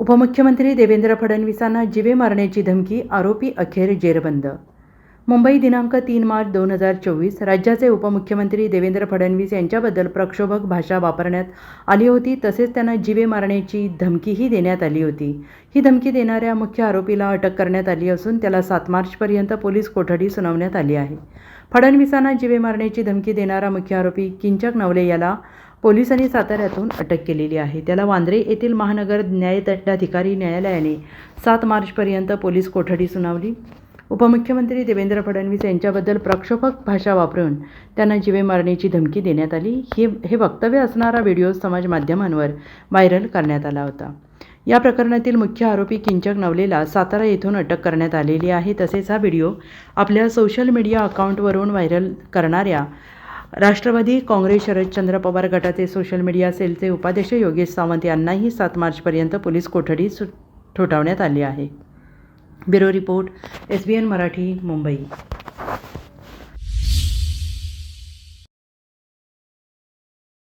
उपमुख्यमंत्री देवेंद्र फडणवीसांना जिवे मारण्याची धमकी आरोपी अखेर जेरबंद. मुंबई दिनांक तीन मार्च दोन हजार चोवीस राज्याचे उपमुख्यमंत्री देवेंद्र फडणवीस यांच्याबद्दल प्रक्षोभक भाषा वापरण्यात आली होती तसेच त्यांना जिवे मारण्याची धमकीही देण्यात आली होती. ही धमकी देणाऱ्या मुख्य आरोपीला अटक करण्यात आली असून त्याला सात मार्चपर्यंत पोलीस कोठडी सुनावण्यात आली आहे. फडणवीसांना जिवे मारण्याची धमकी देणारा मुख्य आरोपी किंचक नवले याला पोलिसांनी साताऱ्यातून अटक केलेली आहे. त्याला वांद्रे येथील महानगर न्यायदंडाधिकारी न्यायालयाने सात मार्चपर्यंत पोलीस कोठडी सुनावली. उपमुख्यमंत्री देवेंद्र फडणवीस यांच्याबद्दल प्रक्षोभक भाषा वापरून त्यांना जीवे मारण्याची धमकी देण्यात आली. हे हे वक्तव्य असणारा व्हिडिओ समाज माध्यमांवर व्हायरल करण्यात आला होता. या प्रकरणातील मुख्य आरोपी किंचक नवलेला सातारा येथून अटक करण्यात आलेली आहे. तसेच हा व्हिडिओ आपल्या सोशल मीडिया अकाउंटवरून व्हायरल करणाऱ्या राष्ट्रवादी काँग्रेस शरदचंद्र पवार गटाचे सोशल मीडिया सेलचे उपाध्यक्ष योगेश सावंत यांनाही सात मार्चपर्यंत पोलीस कोठडी सु ठोठावण्यात आली आहे. Bureau report S B N Marathi Mumbai.